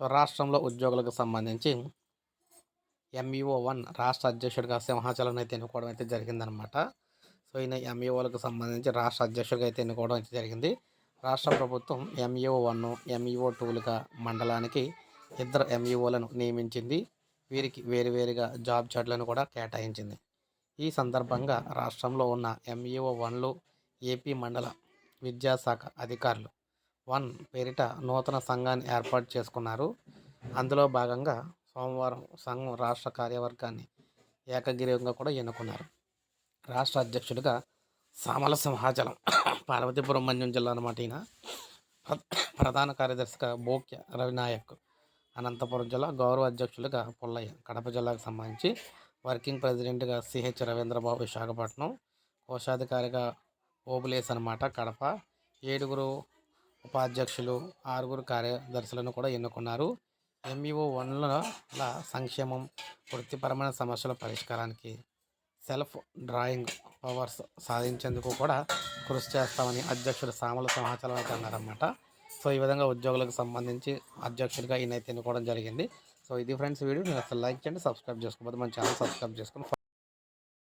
So రాష్ట్రంలో ఉద్యోగులకు సంబంధించి ఎంఈఓ వన్ రాష్ట్ర అధ్యక్షుడిగా సింహాచలం అయితే ఎన్నుకోవడం అయితే జరిగిందనమాట సో ఈయన ఎంఈఓలకు సంబంధించి రాష్ట్ర అధ్యక్షుడిగా అయితే ఎన్నుకోవడం అయితే జరిగింది. రాష్ట్ర ప్రభుత్వం ఎంఈఓ వన్ ఎంఈఓ టూలుగా మండలానికి ఇద్దరు ఎంఈఓలను నియమించింది. వీరికి వేరువేరుగా జాబ్ చాట్లను కూడా కేటాయించింది. ఈ సందర్భంగా రాష్ట్రంలో ఉన్న ఎంఈఓ వన్లు ఏపీ మండల విద్యాశాఖ అధికారులు వన్ పేరిట నూతన సంఘాన్ని ఏర్పాటు చేసుకున్నారు. అందులో భాగంగా సోమవారం సంఘం రాష్ట్ర కార్యవర్గాన్ని ఏకగ్రీవంగా కూడా ఎన్నుకున్నారు. రాష్ట్ర అధ్యక్షుడిగా సామల సింహాచలం పార్వతీపురం మన్యం జిల్లా అన్నమాట ఈయన. ప్ర- ప్రధాన కార్యదర్శిగా బోక్య రవినాయక్ అనంతపురం జిల్లా గౌరవ అధ్యక్షులుగా పుల్లయ్య కడప జిల్లాకు సంబంధించి వర్కింగ్ ప్రెసిడెంట్గా సిహెచ్ రవీంద్రబాబు విశాఖపట్నం కోశాధికారిగా ఓబులేస్ అనమాట కడప ఏడుగురు ఉపాధ్యక్షులు ఆరుగురు కార్యదర్శులను కూడా ఎన్నుకున్నారు. ఎంఈఓ వన్ల సంక్షేమం వృత్తిపరమైన సమస్యల పరిష్కారానికి సెల్ఫ్ డ్రాయింగ్ పవర్స్ సాధించేందుకు కూడా కృషి చేస్తామని అధ్యక్షుడు సామల సమాచారం అయితే అన్నారన్నమాట. సో ఈ విధంగా ఉద్యోగులకు సంబంధించి అధ్యక్షుడిగా ఈయన అయితే ఎన్నుకోవడం జరిగింది. సో ఇది ఫ్రెండ్స్ వీడియో. నేను అసలు లైక్ చేయండి సబ్స్క్రైబ్ చేసుకోకపోతే మన ఛానల్ సబ్స్క్రైబ్ చేసుకుని